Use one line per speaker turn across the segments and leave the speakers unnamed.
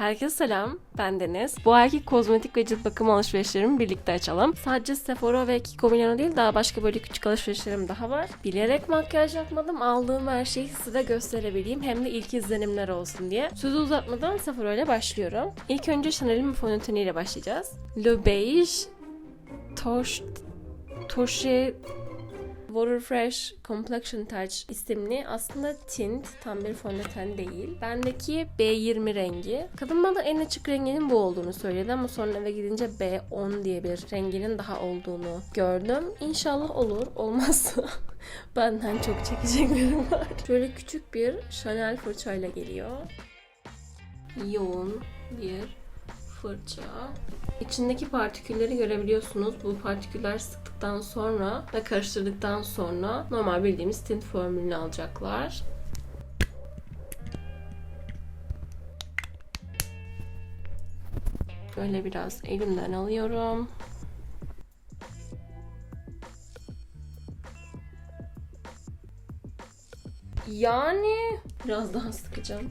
Herkese selam, ben Deniz. Bu ayki kozmetik ve cilt bakım alışverişlerimi birlikte açalım. Sadece Sephora ve Kiko Milano değil, daha başka böyle küçük alışverişlerim daha var. Bilerek makyaj yapmadım, aldığım her şeyi size gösterebileyim. Hem de ilk izlenimler olsun diye. Sözü uzatmadan Sephora ile başlıyorum. İlk önce Chanel'in fondöteniyle başlayacağız. Le Beige Tosh Toshi Water Fresh Complexion Touch isimli aslında tint tam bir fondöten değil. Bendeki B20 rengi. Kadın bana en açık renginin bu olduğunu söyledi ama sonra eve gidince B10 diye bir renginin daha olduğunu gördüm. İnşallah olur. Olmazsa benden çok çekeceklerim var. Şöyle küçük bir Chanel fırçayla geliyor. Yoğun bir fırça. İçindeki partikülleri görebiliyorsunuz. Bu partiküller sıktıktan sonra ve karıştırdıktan sonra normal bildiğimiz tint formülünü alacaklar. Böyle biraz elimden alıyorum. Yani biraz daha sıkacağım.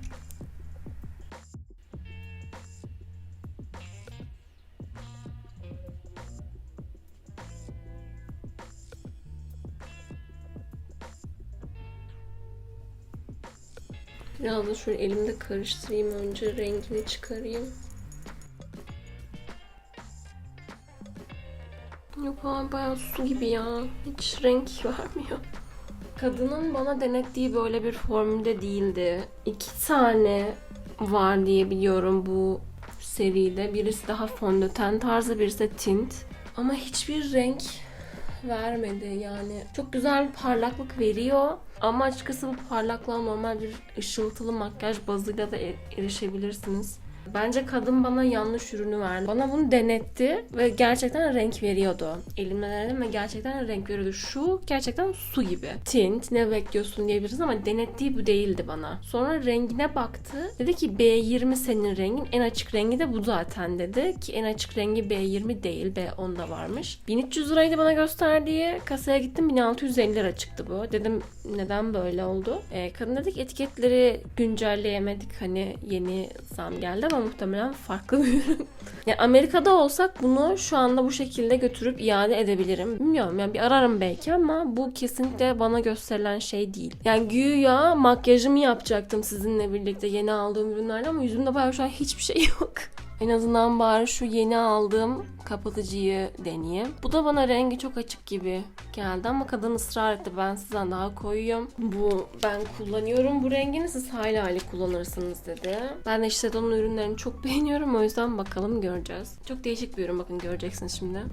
Biraz da şöyle elimde karıştırayım önce rengini çıkarayım. Yok abi bayağı su gibi ya. Hiç renk vermiyor. Kadının bana denettiği böyle bir formülde değildi. İki tane var diye biliyorum bu seride. Birisi daha fondöten tarzı, birisi de tint. Ama hiçbir renk vermedi yani. Çok güzel bir parlaklık veriyor. Ama açıkçası bu parlaklığa normal bir ışıltılı makyaj bazıyla da e- erişebilirsiniz. Bence kadın bana yanlış ürünü verdi. Bana bunu denetti ve gerçekten renk veriyordu. Elimle denedim ve gerçekten renk veriyordu. Şu gerçekten su gibi. Tint ne bekliyorsun diyebiliriz ama denettiği bu değildi bana. Sonra rengine baktı. Dedi ki B20 senin rengin. En açık rengi de bu zaten dedi. Ki en açık rengi B20 değil. B10 da varmış. 1300 liraydı bana gösterdiği. Kasaya gittim 1650 lira çıktı bu. Dedim neden böyle oldu? Ee, kadın dedik etiketleri güncelleyemedik. Hani yeni zam geldi ama muhtemelen farklı bir ürün. Yani Amerika'da olsak bunu şu anda bu şekilde götürüp iade edebilirim. Bilmiyorum yani bir ararım belki ama bu kesinlikle bana gösterilen şey değil. Yani güya makyajımı yapacaktım sizinle birlikte yeni aldığım ürünlerle ama yüzümde bayağı şu an hiçbir şey yok. En azından bari şu yeni aldığım kapatıcıyı deneyeyim. Bu da bana rengi çok açık gibi geldi ama kadın ısrar etti. Ben sizden daha koyuyorum. Bu ben kullanıyorum bu rengini siz hayli hayli kullanırsınız dedi. Ben de işte onun ürünlerini çok beğeniyorum o yüzden bakalım göreceğiz. Çok değişik bir ürün bakın göreceksiniz şimdi.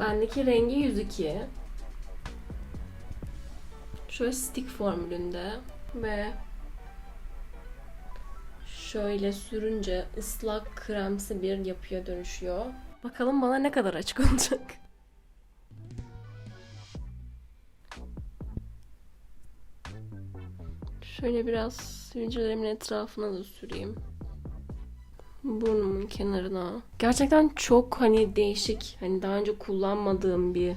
Bendeki rengi 102. Şöyle stick formülünde ve şöyle sürünce ıslak kremsi bir yapıya dönüşüyor. Bakalım bana ne kadar açık olacak. Şöyle biraz sivilcelerimin etrafına da süreyim. Burnumun kenarına. Gerçekten çok hani değişik, hani daha önce kullanmadığım bir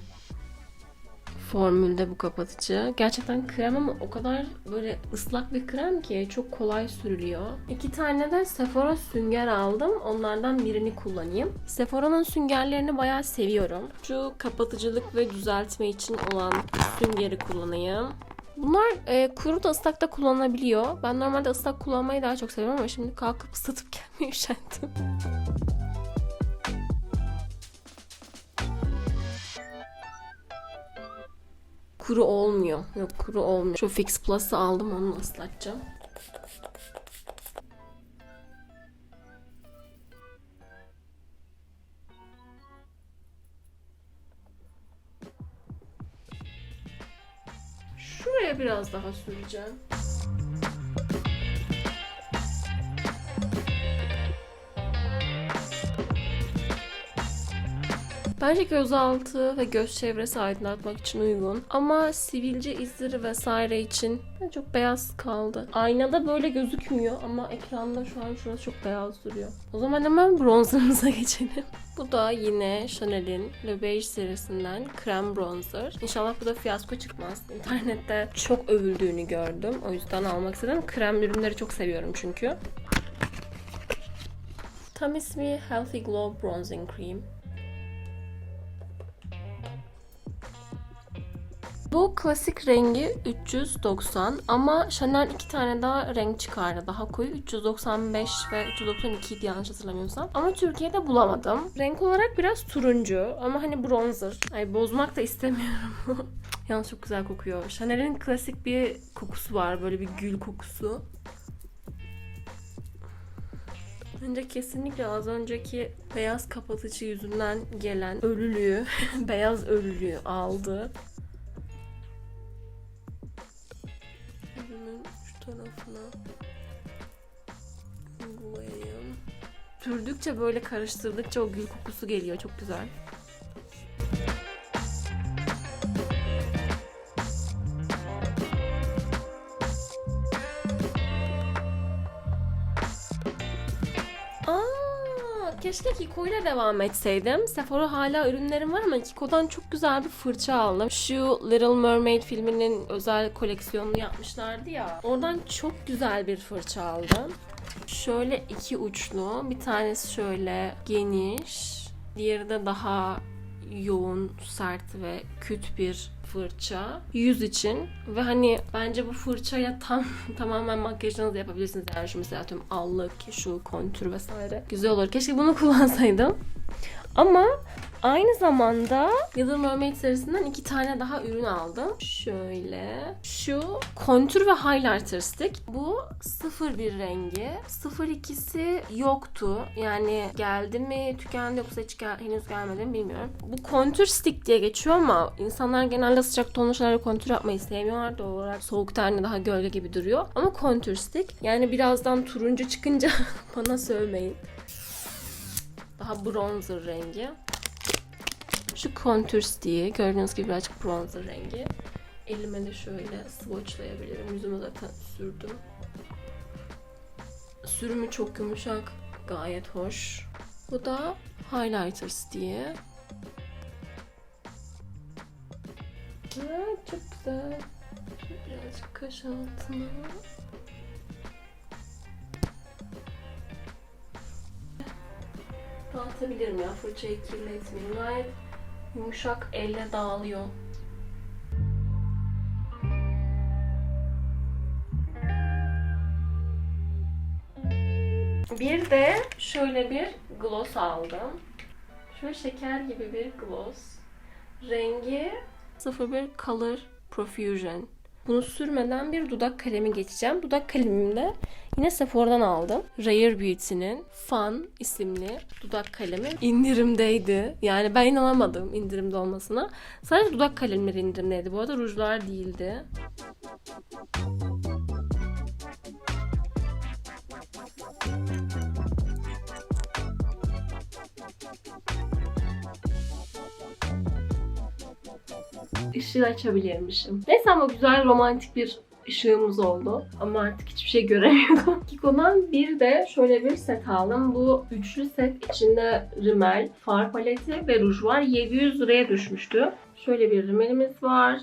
formülde bu kapatıcı. Gerçekten krem ama o kadar böyle ıslak bir krem ki çok kolay sürülüyor. İki tane de Sephora sünger aldım. Onlardan birini kullanayım. Sephora'nın süngerlerini bayağı seviyorum. Şu kapatıcılık ve düzeltme için olan süngeri kullanayım. Bunlar e, kuru da ıslak da kullanılabiliyor. Ben normalde ıslak kullanmayı daha çok seviyorum ama şimdi kalkıp ıslatıp gelmeyi üşendim. Kuru olmuyor. Yok kuru olmuyor. Şu Fix Plus'ı aldım onu ıslatacağım. Şuraya biraz daha süreceğim. Bence gözaltı ve göz çevresi aydınlatmak için uygun. Ama sivilce izleri vesaire için çok beyaz kaldı. Aynada böyle gözükmüyor ama ekranda şu an şurası çok beyaz duruyor. O zaman hemen bronzerımıza geçelim. Bu da yine Chanel'in Le Beige serisinden krem bronzer. İnşallah bu da fiyasko çıkmaz. İnternette çok övüldüğünü gördüm. O yüzden almak istedim. Krem ürünleri çok seviyorum çünkü. Tam ismi Healthy Glow Bronzing Cream. Bu klasik rengi 390 ama Chanel iki tane daha renk çıkardı. Daha koyu 395 ve 392 idi yanlış hatırlamıyorsam. Ama Türkiye'de bulamadım. Renk olarak biraz turuncu ama hani bronzer. Ay bozmak da istemiyorum. Yalnız çok güzel kokuyor. Chanel'in klasik bir kokusu var. Böyle bir gül kokusu. Bence kesinlikle az önceki beyaz kapatıcı yüzünden gelen ölülüğü, beyaz ölülüğü aldı. Tarafına uygulayayım. Sürdükçe böyle karıştırdıkça o gül kokusu geliyor. Çok güzel. Keşke Kiko ile devam etseydim. Sephora hala ürünlerim var ama Kiko'dan çok güzel bir fırça aldım. Şu Little Mermaid filminin özel koleksiyonunu yapmışlardı ya. Oradan çok güzel bir fırça aldım. Şöyle iki uçlu. Bir tanesi şöyle geniş. Diğeri de daha yoğun, sert ve küt bir fırça. Yüz için. Ve hani bence bu fırçaya tam tamamen makyajınızı yapabilirsiniz. Yani şu mesela tüm allık, şu kontür vesaire. Güzel olur. Keşke bunu kullansaydım. Ama aynı zamanda Little Mermaid serisinden iki tane daha ürün aldım. Şöyle. Şu kontür ve highlighter stick. Bu 01 rengi. 02'si yoktu. Yani geldi mi, tükendi yoksa hiç gel- henüz gelmedi mi bilmiyorum. Bu kontür stick diye geçiyor ama insanlar genelde sıcak tonlu kontür yapmayı sevmiyorlar. Doğal olarak soğuk tenli daha gölge gibi duruyor. Ama kontür stick. Yani birazdan turuncu çıkınca bana sövmeyin. Daha bronzer rengi. Şu contour stick'i gördüğünüz gibi birazcık bronzer rengi. Elime de şöyle swatchlayabilirim. Yüzüme zaten sürdüm. Sürümü çok yumuşak. Gayet hoş. Bu da highlighter stick'i. Evet, çok güzel. Birazcık kaş altına. Dağıtabilirim ya fırçayı kirletmeyeyim. Gayet yumuşak elle dağılıyor. Bir de şöyle bir gloss aldım. Şöyle şeker gibi bir gloss. Rengi 01 Color Profusion. Bunu sürmeden bir dudak kalemi geçeceğim. Dudak kalemimi de yine Sephora'dan aldım. Rare Beauty'nin Fun isimli dudak kalemi indirimdeydi. Yani ben inanamadım indirimde olmasına. Sadece dudak kalemleri indirimdeydi. Bu arada rujlar değildi. Işığı açabilirmişim. Neyse ama güzel romantik bir ışığımız oldu. Ama artık hiçbir şey göremiyordum. Kiko'dan bir de şöyle bir set aldım. Bu üçlü set içinde rimel, far paleti ve ruj var. 700 liraya düşmüştü. Şöyle bir rimelimiz var.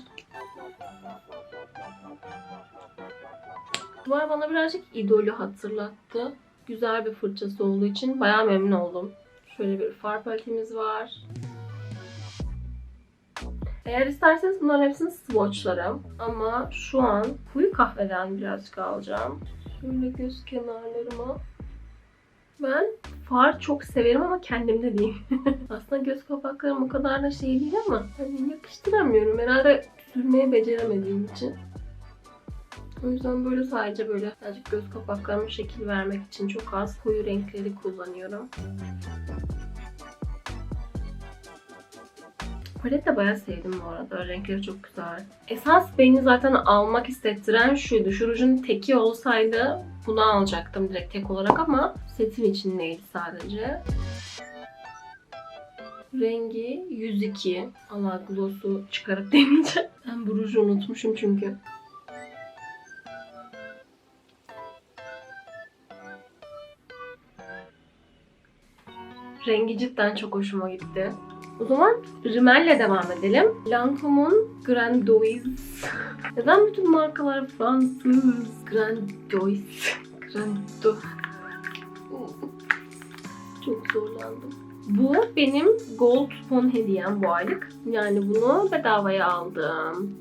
Bu var bana birazcık idolü hatırlattı. Güzel bir fırçası olduğu için bayağı memnun oldum. Şöyle bir far paletimiz var. Eğer isterseniz bunların hepsini swatchlarım. Ama şu an koyu kahveden birazcık alacağım. Şöyle göz kenarlarıma. Ben far çok severim ama kendimde değil. Aslında göz kapaklarım o kadar da şey değil ama hani yakıştıramıyorum. Herhalde sürmeye beceremediğim için. O yüzden böyle sadece böyle birazcık göz kapaklarıma şekil vermek için çok az koyu renkleri kullanıyorum. Palet de bayağı sevdim bu arada. Renkleri çok güzel. Esas beni zaten almak hissettiren. Şu rujun teki olsaydı bunu alacaktım direkt tek olarak ama setin içindeydi sadece. Rengi 102. Allah gloss'u çıkarıp deneyeceğim. Ben bu ruju unutmuşum çünkü. Rengi cidden çok hoşuma gitti. O zaman rimelle devam edelim. Lancome'un Grandoise. Neden bütün markalar Fransız? Grandoise. Grando. Çok zorlandım. Bu benim gold fon hediyem bu aylık. Yani bunu bedavaya aldım.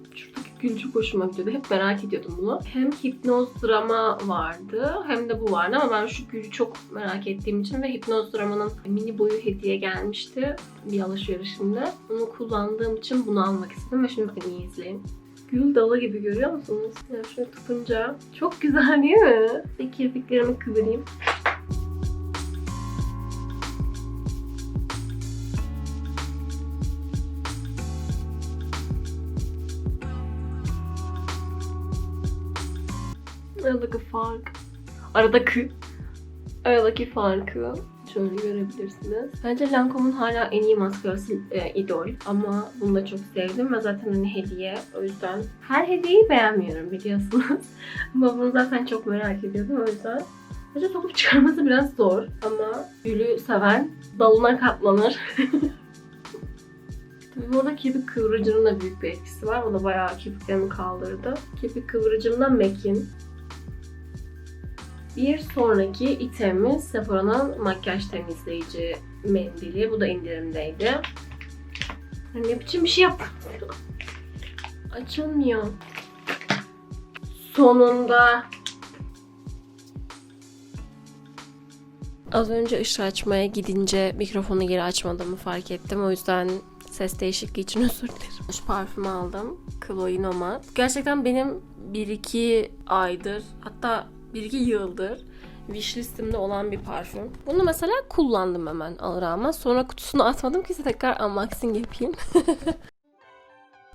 Gül çok hoşuma gidiyordu. Hep merak ediyordum bunu. Hem hipnoz drama vardı hem de bu vardı ama ben şu gülü çok merak ettiğim için ve hipnoz dramanın mini boyu hediye gelmişti bir alışverişimde. Onu kullandığım için bunu almak istedim ve şimdi bakın iyi izleyin. Gül dalı gibi görüyor musunuz? Ya şöyle tutunca çok güzel değil mi? Bir kirpiklerimi kıvırayım. Aradaki fark. Aradaki. Aradaki farkı şöyle görebilirsiniz. Bence Lancome'un hala en iyi maskarası e, idol. Ama bunu da çok sevdim ve zaten hani hediye. O yüzden her hediyeyi beğenmiyorum biliyorsunuz. Ama bunu zaten çok merak ediyordum o yüzden. Bence sokup çıkarması biraz zor ama gülü seven dalına katlanır. Tabii burada kirpik kıvırıcının da büyük bir etkisi var. O da bayağı kirpiklerimi kaldırdı. Kirpik kıvırıcım da MAC'in. Bir sonraki itemimiz Sephora'nın makyaj temizleyici mendili. Bu da indirimdeydi. Ne biçim bir şey yap? Açılmıyor. Sonunda. Az önce ışığı açmaya gidince mikrofonu geri açmadığımı fark ettim. O yüzden ses değişikliği için özür dilerim. Şu parfümü aldım. Chloe Nomad. Gerçekten benim 1-2 aydır hatta 1-2 yıldır wishlistimde olan bir parfüm. Bunu mesela kullandım hemen alır almaz. Sonra kutusunu atmadım ki tekrar unboxing yapayım.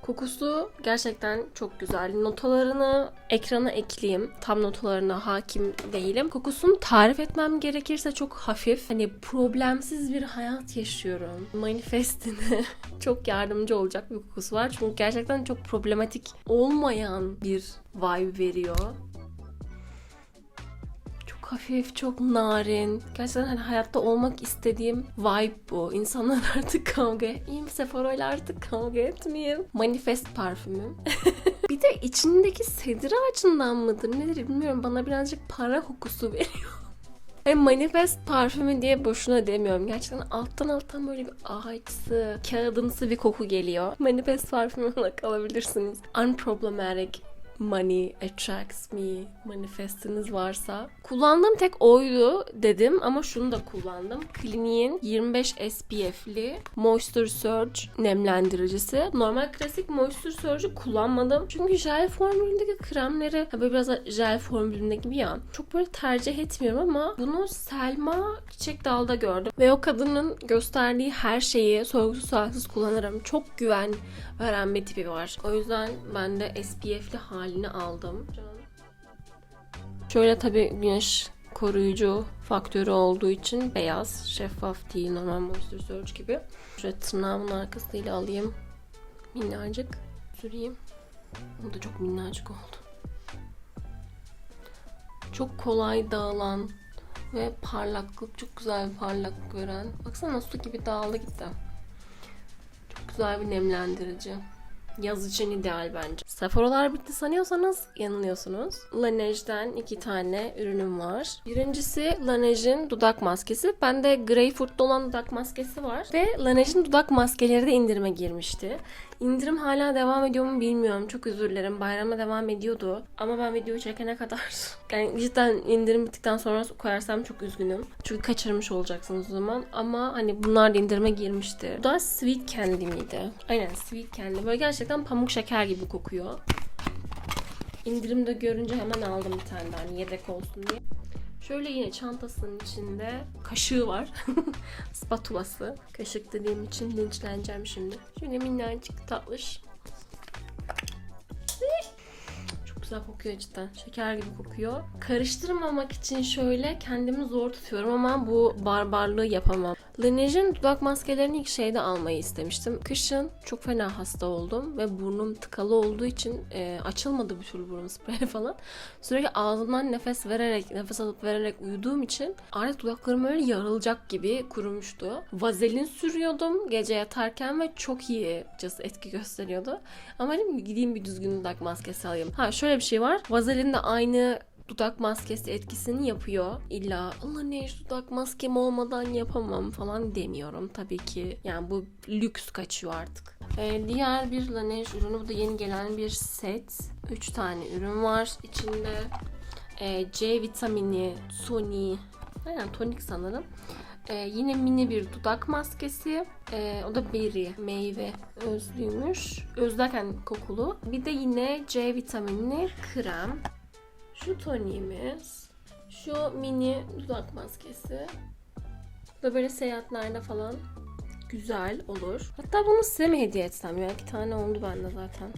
Kokusu gerçekten çok güzel. Notalarını ekrana ekleyeyim. Tam notalarına hakim değilim. Kokusunu tarif etmem gerekirse çok hafif. Hani problemsiz bir hayat yaşıyorum. Manifestine çok yardımcı olacak bir kokusu var. Çünkü gerçekten çok problematik olmayan bir vibe veriyor hafif, çok narin. Gerçekten hani hayatta olmak istediğim vibe bu. İnsanlar artık kavga etmeyeyim. Sephora ile artık kavga etmeyeyim. Manifest parfümüm. bir de içindeki sedir ağacından mıdır nedir bilmiyorum. Bana birazcık para kokusu veriyor. Hem manifest parfümü diye boşuna demiyorum. Gerçekten alttan alttan böyle bir ağaçsı, kağıdımsı bir koku geliyor. Manifest parfümü olarak alabilirsiniz. Unproblematic money attracts me manifestiniz varsa. Kullandığım tek oydu dedim ama şunu da kullandım. Clinique'in 25 SPF'li Moisture Surge nemlendiricisi. Normal klasik Moisture Surge'ü kullanmadım. Çünkü jel formülündeki kremleri böyle biraz jel formülünde gibi ya. Çok böyle tercih etmiyorum ama bunu Selma Çiçek Dal'da gördüm. Ve o kadının gösterdiği her şeyi sorgusuz sualsiz kullanırım. Çok güven veren bir tipi var. O yüzden ben de SPF'li halini aldım. Şöyle tabii güneş koruyucu faktörü olduğu için beyaz, şeffaf değil normal Moisture Surge gibi. Şöyle tırnağımın arkasıyla alayım. Minnacık süreyim. Bu da çok minnacık oldu. Çok kolay dağılan ve parlaklık, çok güzel bir parlaklık veren. Baksana su gibi dağıldı gitti. Çok güzel bir nemlendirici. Yaz için ideal bence. Sephoralar bitti sanıyorsanız yanılıyorsunuz. Laneige'den iki tane ürünüm var. Birincisi Laneige'in dudak maskesi. Bende Greyfurt'ta olan dudak maskesi var. Ve Laneige'in dudak maskeleri de indirime girmişti. İndirim hala devam ediyor mu bilmiyorum. Çok özür dilerim. Bayrama devam ediyordu. Ama ben videoyu çekene kadar yani cidden indirim bittikten sonra koyarsam çok üzgünüm. Çünkü kaçırmış olacaksınız o zaman. Ama hani bunlar da indirime girmişti. Bu da Sweet Candy miydi? Aynen Sweet Candy. Böyle gerçekten pamuk şeker gibi kokuyor. İndirimde görünce hemen aldım bir tane daha hani yedek olsun diye. Şöyle yine çantasının içinde kaşığı var. Spatulası. Kaşık dediğim için linçleneceğim şimdi. Şöyle minnacık tatlış. Çok güzel kokuyor cidden. Şeker gibi kokuyor. Karıştırmamak için şöyle kendimi zor tutuyorum ama bu barbarlığı yapamam. Laneige'in dudak maskelerini ilk şeyde almayı istemiştim. Kışın çok fena hasta oldum ve burnum tıkalı olduğu için e, açılmadı bir türlü burun spreyi falan. Sürekli ağzımdan nefes vererek, nefes alıp vererek uyuduğum için artık dudaklarım öyle yarılacak gibi kurumuştu. Vazelin sürüyordum gece yatarken ve çok iyi cası etki gösteriyordu. Ama dedim gideyim bir düzgün dudak maskesi alayım. Ha şöyle bir şey var. Vazelin de aynı dudak maskesi etkisini yapıyor. İlla Allah ne dudak maskem olmadan yapamam falan demiyorum tabii ki. Yani bu lüks kaçıyor artık. Ee, diğer bir Laneige ürünü bu da yeni gelen bir set. 3 tane ürün var içinde. Ee, C vitamini, toni, aynen tonik sanırım. Ee, yine mini bir dudak maskesi. Ee, o da berry, meyve özlüymüş. Özlerken kokulu. Bir de yine C vitaminli krem. Şu toniğimiz. Şu mini dudak maskesi. Ve böyle seyahatlerde falan güzel olur. Hatta bunu size mi hediye etsem ya? İki tane oldu bende zaten.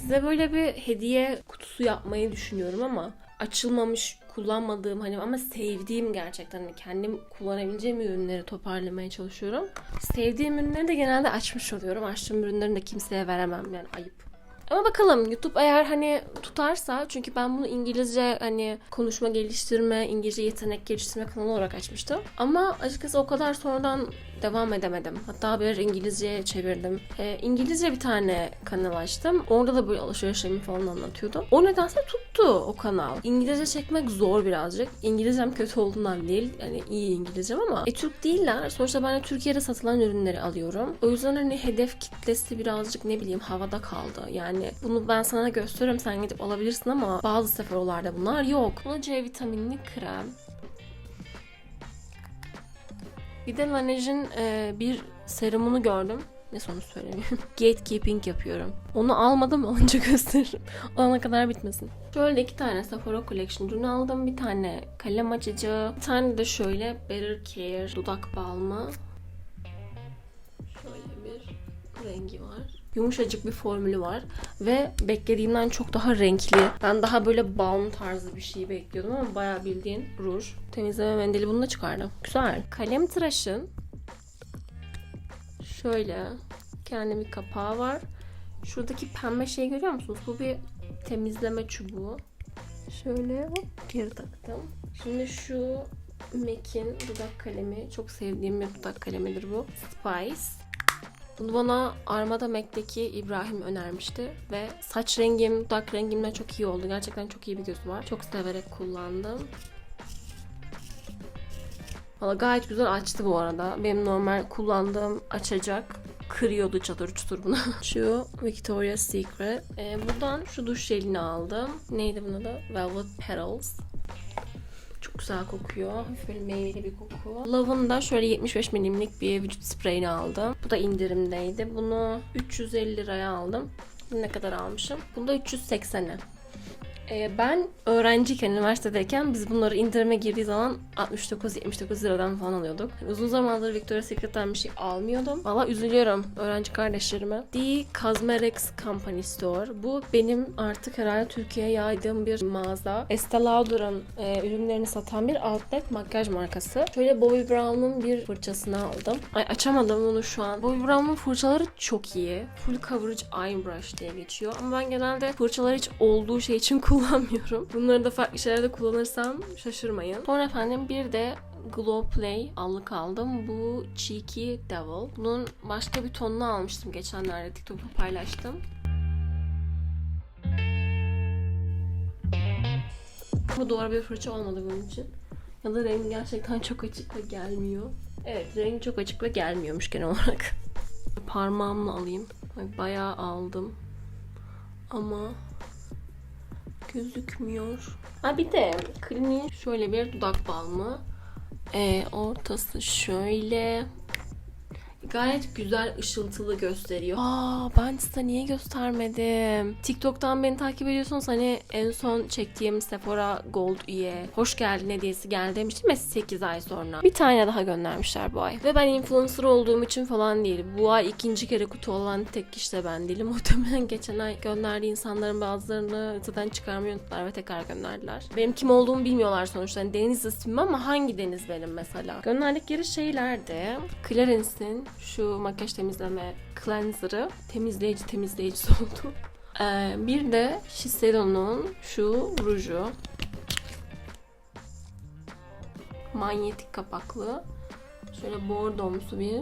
Size böyle bir hediye kutusu yapmayı düşünüyorum ama açılmamış kullanmadığım hani ama sevdiğim gerçekten hani kendim kullanabileceğim ürünleri toparlamaya çalışıyorum. Sevdiğim ürünleri de genelde açmış oluyorum. Açtığım ürünlerini de kimseye veremem yani ayıp. Ama bakalım YouTube eğer hani tutarsa çünkü ben bunu İngilizce hani konuşma geliştirme, İngilizce yetenek geliştirme kanalı olarak açmıştım. Ama açıkçası o kadar sonradan devam edemedim. Hatta bir İngilizceye çevirdim. Ee, İngilizce bir tane kanal açtım. Orada da böyle alışverişlerimi falan anlatıyordum. O nedense tuttu o kanal. İngilizce çekmek zor birazcık. İngilizcem kötü olduğundan değil. Yani iyi İngilizcem ama e, Türk değiller. Sonuçta ben de Türkiye'de satılan ürünleri alıyorum. O yüzden hani hedef kitlesi birazcık ne bileyim havada kaldı. Yani bunu ben sana gösteririm sen gidip alabilirsin ama bazı seferolarda bunlar yok. Buna C vitaminli krem. Bir de Laneige'in e, bir serumunu gördüm. Ne sonuç söylemiyorum. Gatekeeping yapıyorum. Onu almadım alınca gösteririm. Olana kadar bitmesin. Şöyle iki tane Sephora Collection ürünü aldım. Bir tane kalem açıcı. Bir tane de şöyle Better Care dudak balmı. Şöyle bir rengi var. Yumuşacık bir formülü var. Ve beklediğimden çok daha renkli. Ben daha böyle balm tarzı bir şey bekliyordum ama bayağı bildiğin ruj. Temizleme mendili bunu da çıkardım. Güzel. Kalem tıraşın şöyle kendi bir kapağı var. Şuradaki pembe şeyi görüyor musunuz? Bu bir temizleme çubuğu. Şöyle hop geri taktım. Şimdi şu MAC'in dudak kalemi. Çok sevdiğim bir dudak kalemidir bu. Spice. Bunu bana Armada Mac'teki İbrahim önermişti ve saç rengim, dudak rengimle çok iyi oldu. Gerçekten çok iyi bir gözü var. Çok severek kullandım. Valla gayet güzel açtı bu arada. Benim normal kullandığım açacak kırıyordu çatır çutur bunu. şu Victoria's Secret. Ee, buradan şu duş jelini aldım. Neydi bunun adı? Velvet Petals. Çok güzel kokuyor. Hafif böyle meyveli bir koku. Love'ın şöyle 75 milimlik bir vücut spreyini aldım. Bu da indirimdeydi. Bunu 350 liraya aldım. Ne kadar almışım? Bunu da 380'e. Ee, ben öğrenciyken, üniversitedeyken biz bunları indirime girdiği zaman 69-79 liradan falan alıyorduk. Yani uzun zamandır Victoria's Secret'ten bir şey almıyordum. Valla üzülüyorum öğrenci kardeşlerime. The Cosmetics Company Store. Bu benim artık herhalde Türkiye'ye yaydığım bir mağaza. Estee Lauder'ın e, ürünlerini satan bir outlet makyaj markası. Şöyle Bobbi Brown'un bir fırçasını aldım. Ay açamadım bunu şu an. Bobbi Brown'un fırçaları çok iyi. Full Coverage Eye Brush diye geçiyor. Ama ben genelde fırçalar hiç olduğu şey için kullanmıyorum. Bunları da farklı şeylerde kullanırsam şaşırmayın. Sonra efendim bir de Glow Play allık aldım. Bu Cheeky Devil. Bunun başka bir tonunu almıştım geçenlerde. TikTok'ta paylaştım. Bu doğru bir fırça olmadı bunun için. Ya da rengi gerçekten çok açık ve gelmiyor. Evet rengi çok açık ve gelmiyormuş genel olarak. Parmağımla alayım. Ay, Bayağı aldım. Ama gözükmüyor. Ha bir de Clinique şöyle bir dudak balmı. Ee, ortası şöyle. Gayet güzel ışıltılı gösteriyor. Aa ben size niye göstermedim? TikTok'tan beni takip ediyorsunuz hani en son çektiğim Sephora Gold üye hoş geldin hediyesi geldi demiştim ya 8 ay sonra. Bir tane daha göndermişler bu ay. Ve ben influencer olduğum için falan değil. Bu ay ikinci kere kutu olan tek kişi de ben değilim. Muhtemelen geçen ay gönderdiği insanların bazılarını zaten çıkarmayı unuttular ve tekrar gönderdiler. Benim kim olduğumu bilmiyorlar sonuçta. Yani Deniz ismim ama hangi Deniz benim mesela? Gönderdikleri şeylerde Clarence'in şu makyaj temizleme cleanser'ı temizleyici temizleyicisi oldu. Ee, bir de Shiseido'nun şu ruju. Manyetik kapaklı. Şöyle bordomsu bir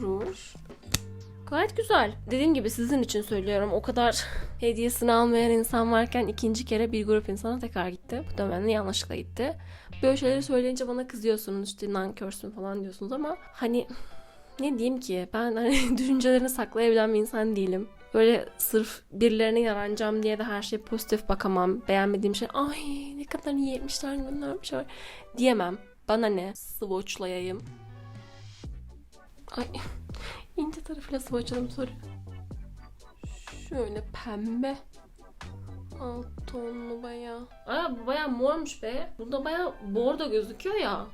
ruj. Gayet güzel. Dediğim gibi sizin için söylüyorum. O kadar hediyesini almayan insan varken ikinci kere bir grup insana tekrar gitti. Muhtemelen yanlışlıkla gitti. Böyle şeyleri söyleyince bana kızıyorsunuz işte nankörsün falan diyorsunuz ama hani ne diyeyim ki ben hani düşüncelerini saklayabilen bir insan değilim. Böyle sırf birilerine yaranacağım diye de her şeye pozitif bakamam. Beğenmediğim şey ay ne kadar iyi etmişler göndermişler diyemem. Bana ne? Swatchlayayım. Ay ince tarafıyla swatchladım soru. Şöyle pembe. Alt tonlu bayağı. Aa bu bayağı mormuş be. Bunda bayağı bordo gözüküyor ya.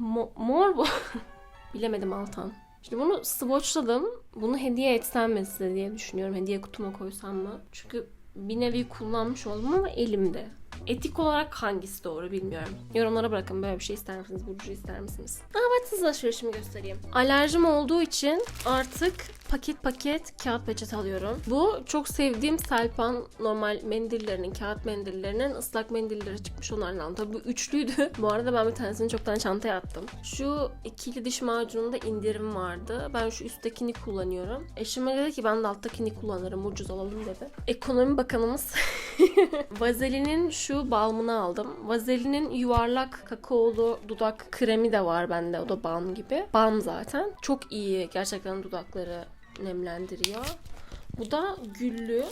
Mo- mor bu. Bilemedim Altan. Şimdi bunu swatchladım. Bunu hediye etsem mi size diye düşünüyorum. Hediye kutuma koysam mı? Çünkü bir nevi kullanmış oldum ama elimde. Etik olarak hangisi doğru bilmiyorum. Yorumlara bırakın böyle bir şey ister misiniz? Burcu ister misiniz? Size alışverişimi göstereyim. Alerjim olduğu için artık paket paket kağıt peçete alıyorum. Bu çok sevdiğim Selpan normal mendillerinin, kağıt mendillerinin ıslak mendilleri çıkmış onlardan. Tabii bu üçlüydü. Bu arada ben bir tanesini çoktan çantaya attım. Şu ikili diş macununda indirim vardı. Ben şu üsttekini kullanıyorum. Eşime dedi ki ben de alttakini kullanırım ucuz alalım dedi. Ekonomi bakanımız Vazelinin şu balmını aldım. Vazelinin yuvarlak kakaolu dudak kremi de var bende. O da balm gibi. Balm zaten. Çok iyi. Gerçekten dudakları nemlendiriyor. Bu da güllü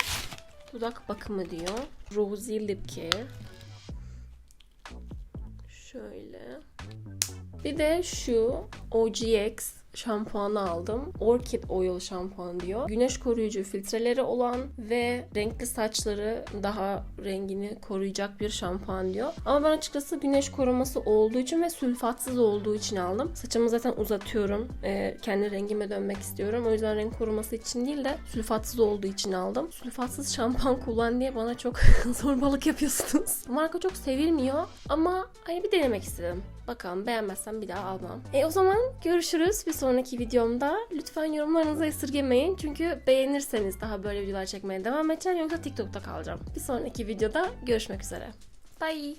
dudak bakımı diyor. Rosy Lip Care. Şöyle. Bir de şu OGX şampuanı aldım. Orchid Oil şampuan diyor. Güneş koruyucu filtreleri olan ve renkli saçları daha rengini koruyacak bir şampuan diyor. Ama ben açıkçası güneş koruması olduğu için ve sülfatsız olduğu için aldım. Saçımı zaten uzatıyorum. Ee, kendi rengime dönmek istiyorum. O yüzden renk koruması için değil de sülfatsız olduğu için aldım. Sülfatsız şampuan kullan diye bana çok zorbalık yapıyorsunuz. Marka çok sevilmiyor ama hani bir denemek istedim. Bakalım beğenmezsem bir daha almam. E o zaman görüşürüz bir sonraki videomda. Lütfen yorumlarınızı esirgemeyin. Çünkü beğenirseniz daha böyle videolar çekmeye devam edeceğim. Yoksa TikTok'ta kalacağım. Bir sonraki videoda görüşmek üzere. Bye.